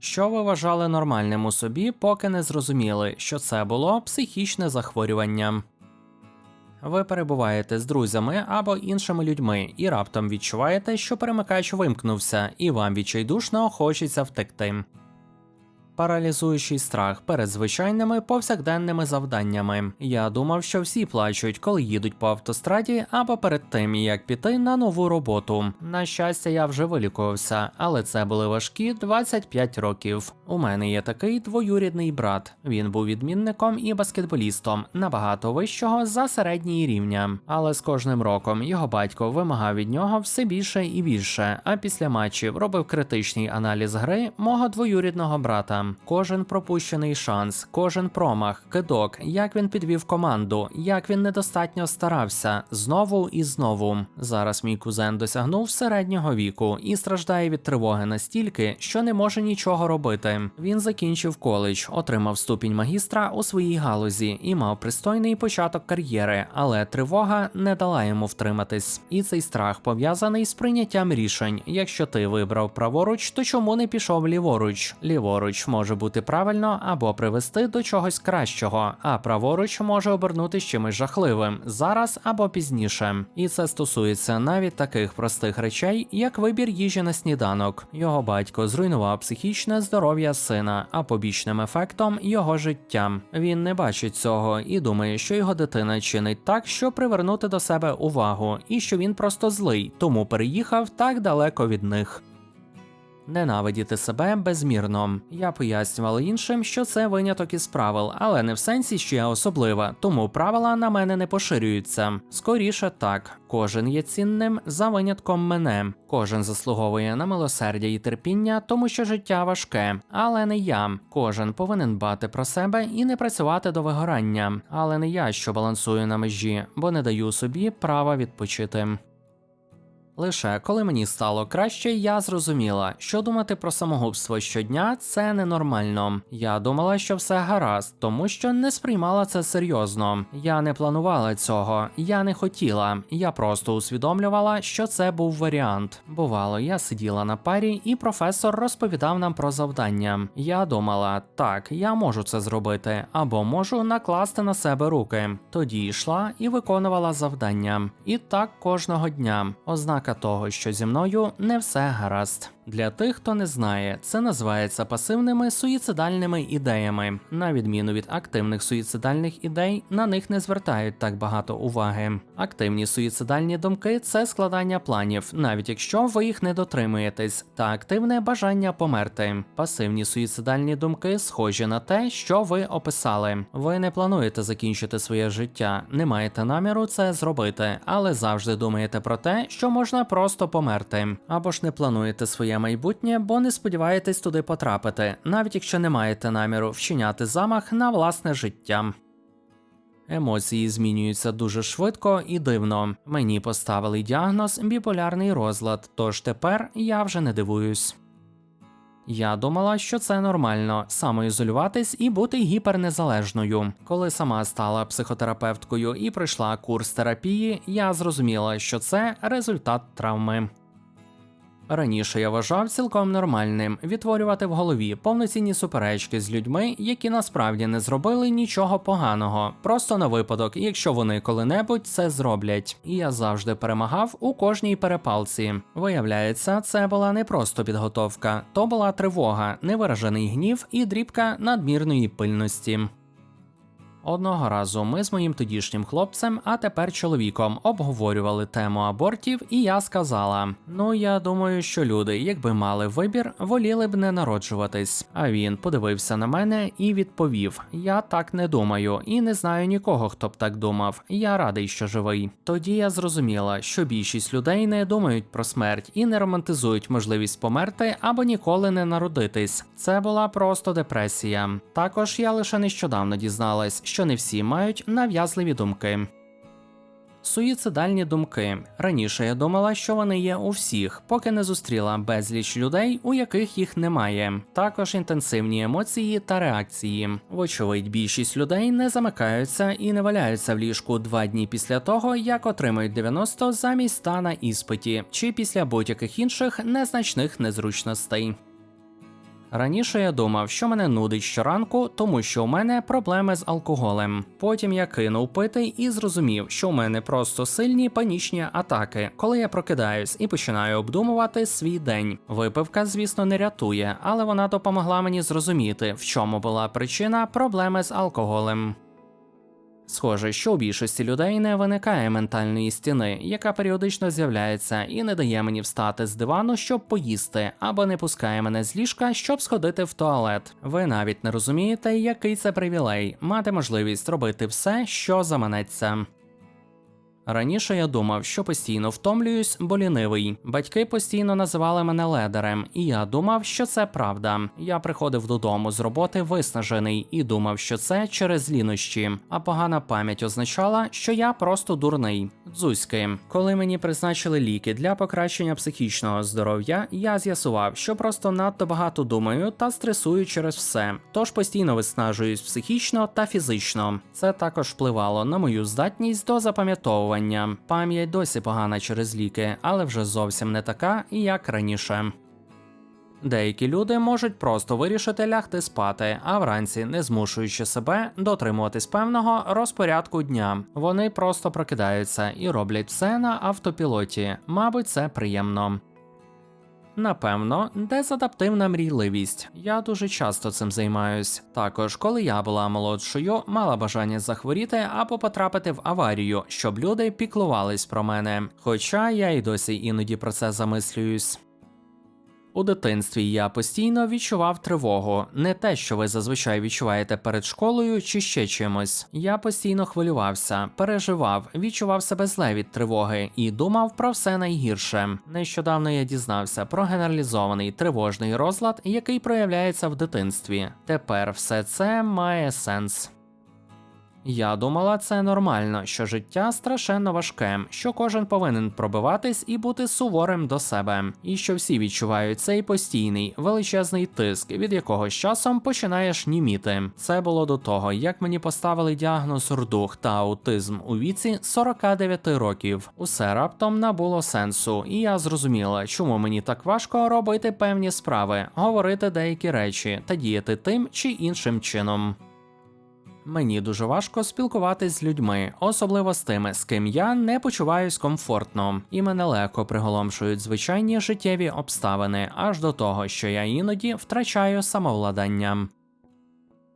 що ви вважали нормальним у собі, поки не зрозуміли, що це було психічне захворювання. Ви перебуваєте з друзями або іншими людьми і раптом відчуваєте, що перемикач вимкнувся, і вам відчайдушно хочеться втекти. Паралізуючий страх перед звичайними повсякденними завданнями. Я думав, що всі плачуть, коли їдуть по автостраді або перед тим, як піти на нову роботу. На щастя, я вже вилікувався, але це були важкі 25 років. У мене є такий двоюрідний брат. Він був відмінником і баскетболістом набагато вищого за середній рівня. Але з кожним роком його батько вимагав від нього все більше і більше. А після матчів робив критичний аналіз гри мого двоюрідного брата. Кожен пропущений шанс, кожен промах, кидок, як він підвів команду, як він недостатньо старався, знову і знову. Зараз мій кузен досягнув середнього віку і страждає від тривоги настільки, що не може нічого робити. Він закінчив коледж, отримав ступінь магістра у своїй галузі і мав пристойний початок кар'єри, але тривога не дала йому втриматись. І цей страх пов'язаний з прийняттям рішень. Якщо ти вибрав праворуч, то чому не пішов ліворуч? Ліворуч може бути правильно або привести до чогось кращого, а праворуч може обернутися чимось жахливим зараз або пізніше. І це стосується навіть таких простих речей, як вибір їжі на сніданок. Його батько зруйнував психічне здоров'я сина, а побічним ефектом його життя. Він не бачить цього і думає, що його дитина чинить так, щоб привернути до себе увагу, і що він просто злий, тому переїхав так далеко від них. Ненавидіти себе безмірно. Я пояснював іншим, що це виняток із правил, але не в сенсі, що я особлива, тому правила на мене не поширюються. Скоріше так, кожен є цінним за винятком мене. Кожен заслуговує на милосердя і терпіння, тому що життя важке, але не я. Кожен повинен дбати про себе і не працювати до вигорання, але не я, що балансую на межі, бо не даю собі права відпочити. Лише коли мені стало краще, я зрозуміла, що думати про самогубство щодня це ненормально. Я думала, що все гаразд, тому що не сприймала це серйозно. Я не планувала цього, я не хотіла. Я просто усвідомлювала, що це був варіант. Бувало, я сиділа на парі, і професор розповідав нам про завдання. Я думала, так, я можу це зробити, або можу накласти на себе руки. Тоді йшла і виконувала завдання. І так кожного дня. Ознака того, що зі мною не все гаразд. Для тих, хто не знає, це називається пасивними суїцидальними ідеями. На відміну від активних суїцидальних ідей, на них не звертають так багато уваги. Активні суїцидальні думки це складання планів, навіть якщо ви їх не дотримуєтесь, та активне бажання померти. Пасивні суїцидальні думки схожі на те, що ви описали. Ви не плануєте закінчити своє життя, не маєте наміру це зробити, але завжди думаєте про те, що можна просто померти, або ж не плануєте своє майбутнє, бо не сподіваєтесь туди потрапити, навіть якщо не маєте наміру вчиняти замах на власне життя. Емоції змінюються дуже швидко і дивно. Мені поставили діагноз біполярний розлад, тож тепер я вже не дивуюсь. Я думала, що це нормально самоізолюватись і бути гіпернезалежною. Коли сама стала психотерапевткою і пройшла курс терапії, я зрозуміла, що це результат травми. Раніше я вважав цілком нормальним відтворювати в голові повноцінні суперечки з людьми, які насправді не зробили нічого поганого, просто на випадок, якщо вони коли-небудь це зроблять. І я завжди перемагав у кожній перепалці. Виявляється, це була не просто підготовка, то була тривога, невиражений гнів і дрібка надмірної пильності. Одного разу ми з моїм тодішнім хлопцем, а тепер чоловіком, обговорювали тему абортів, і я сказала: Ну, я думаю, що люди, якби мали вибір, воліли б не народжуватись. А він подивився на мене і відповів: Я так не думаю, і не знаю нікого, хто б так думав. Я радий, що живий. Тоді я зрозуміла, що більшість людей не думають про смерть і не романтизують можливість померти або ніколи не народитись. Це була просто депресія. Також я лише нещодавно дізналась, що не всі мають нав'язливі думки. Суїцидальні думки. Раніше я думала, що вони є у всіх, поки не зустріла безліч людей, у яких їх немає. Також інтенсивні емоції та реакції. Вочевидь, більшість людей не замикаються і не валяються в ліжку два дні після того, як отримають 90 замість 100 на іспиті, чи після будь-яких інших незначних незручностей. Раніше я думав, що мене нудить щоранку, тому що у мене проблеми з алкоголем. Потім я кинув пити і зрозумів, що у мене просто сильні панічні атаки, коли я прокидаюсь і починаю обдумувати свій день. Випивка, звісно, не рятує, але вона допомогла мені зрозуміти, в чому була причина проблеми з алкоголем. Схоже, що у більшості людей не виникає ментальної стіни, яка періодично з'являється і не дає мені встати з дивану, щоб поїсти, або не пускає мене з ліжка, щоб сходити в туалет. Ви навіть не розумієте, який це привілей мати можливість робити все, що заманеться. Раніше я думав, що постійно втомлююсь, бо лінивий. Батьки постійно називали мене ледерем, і я думав, що це правда. Я приходив додому з роботи виснажений і думав, що це через лінощі. А погана пам'ять означала, що я просто дурний. Дзузьки, коли мені призначили ліки для покращення психічного здоров'я, я з'ясував, що просто надто багато думаю та стресую через все, тож постійно виснажуюсь психічно та фізично. Це також впливало на мою здатність до запам'ятовування. Пам'ять досі погана через ліки, але вже зовсім не така, як раніше. Деякі люди можуть просто вирішити лягти спати, а вранці, не змушуючи себе дотримуватись певного розпорядку дня. Вони просто прокидаються і роблять все на автопілоті. Мабуть, це приємно. Напевно, дезадаптивна мрійливість. Я дуже часто цим займаюсь. Також, коли я була молодшою, мала бажання захворіти або потрапити в аварію, щоб люди піклувались про мене. Хоча я й досі іноді про це замислююсь. У дитинстві я постійно відчував тривогу, не те, що ви зазвичай відчуваєте перед школою чи ще чимось. Я постійно хвилювався, переживав, відчував себе зле від тривоги і думав про все найгірше. Нещодавно я дізнався про генералізований тривожний розлад, який проявляється в дитинстві. Тепер все це має сенс. Я думала, це нормально, що життя страшенно важке, що кожен повинен пробиватись і бути суворим до себе, і що всі відчувають цей постійний величезний тиск, від якого з часом починаєш німіти. Це було до того, як мені поставили діагноз рдух та аутизм у віці 49 років. Усе раптом набуло сенсу, і я зрозуміла, чому мені так важко робити певні справи, говорити деякі речі та діяти тим чи іншим чином. Мені дуже важко спілкуватись з людьми, особливо з тими, з ким я не почуваюсь комфортно, і мене легко приголомшують звичайні життєві обставини, аж до того, що я іноді втрачаю самовладання.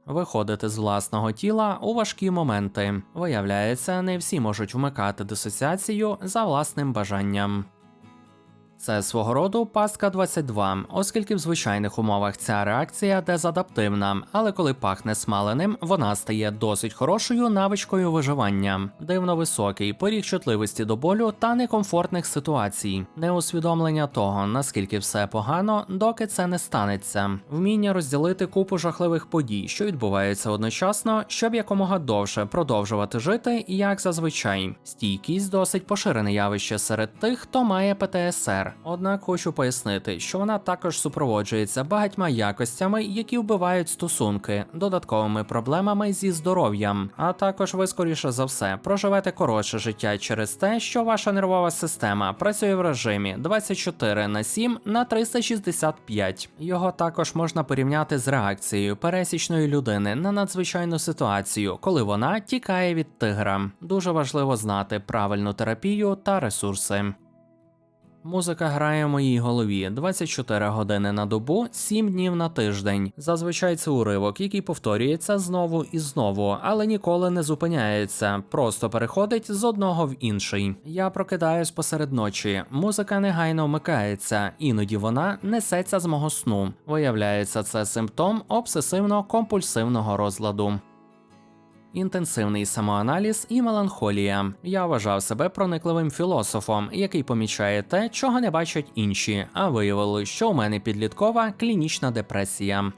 Виходити з власного тіла у важкі моменти. Виявляється, не всі можуть вмикати дисоціацію за власним бажанням. Це свого роду пастка 22, оскільки в звичайних умовах ця реакція дезадаптивна, але коли пахне смаленим, вона стає досить хорошою навичкою виживання, дивно високий поріг чутливості до болю та некомфортних ситуацій, неусвідомлення того, наскільки все погано, доки це не станеться, вміння розділити купу жахливих подій, що відбуваються одночасно, щоб якомога довше продовжувати жити, як зазвичай. Стійкість досить поширене явище серед тих, хто має ПТСР. Однак хочу пояснити, що вона також супроводжується багатьма якостями, які вбивають стосунки, додатковими проблемами зі здоров'ям. А також ви скоріше за все проживете коротше життя через те, що ваша нервова система працює в режимі 24 на 7 на 365. Його також можна порівняти з реакцією пересічної людини на надзвичайну ситуацію, коли вона тікає від тигра. Дуже важливо знати правильну терапію та ресурси. Музика грає в моїй голові 24 години на добу, 7 днів на тиждень. Зазвичай це уривок, який повторюється знову і знову, але ніколи не зупиняється, просто переходить з одного в інший. Я прокидаюсь посеред ночі, музика негайно вмикається, іноді вона несеться з мого сну. Виявляється, це симптом обсесивно-компульсивного розладу. Інтенсивний самоаналіз і меланхолія. Я вважав себе проникливим філософом, який помічає те, чого не бачать інші, а виявилось, що у мене підліткова клінічна депресія.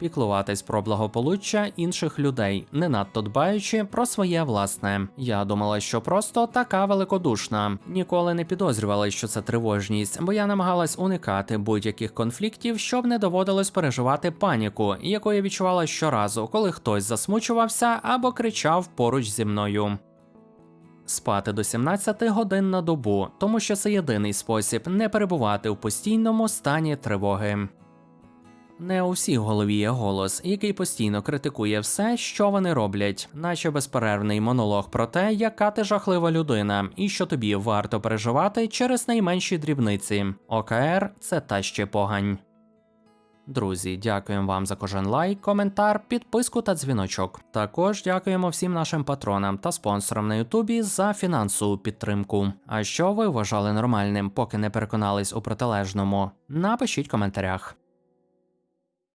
Піклуватись про благополуччя інших людей, не надто дбаючи про своє власне. Я думала, що просто така великодушна. Ніколи не підозрювала, що це тривожність, бо я намагалась уникати будь-яких конфліктів, щоб не доводилось переживати паніку, яку я відчувала щоразу, коли хтось засмучувався або кричав поруч зі мною. Спати до 17 годин на добу, тому що це єдиний спосіб не перебувати у постійному стані тривоги. Не у всіх голові є голос, який постійно критикує все, що вони роблять, наче безперервний монолог про те, яка ти жахлива людина, і що тобі варто переживати через найменші дрібниці. ОКР це та ще погань. Друзі, дякуємо вам за кожен лайк, коментар, підписку та дзвіночок. Також дякуємо всім нашим патронам та спонсорам на Ютубі за фінансову підтримку. А що ви вважали нормальним, поки не переконались у протилежному? Напишіть в коментарях.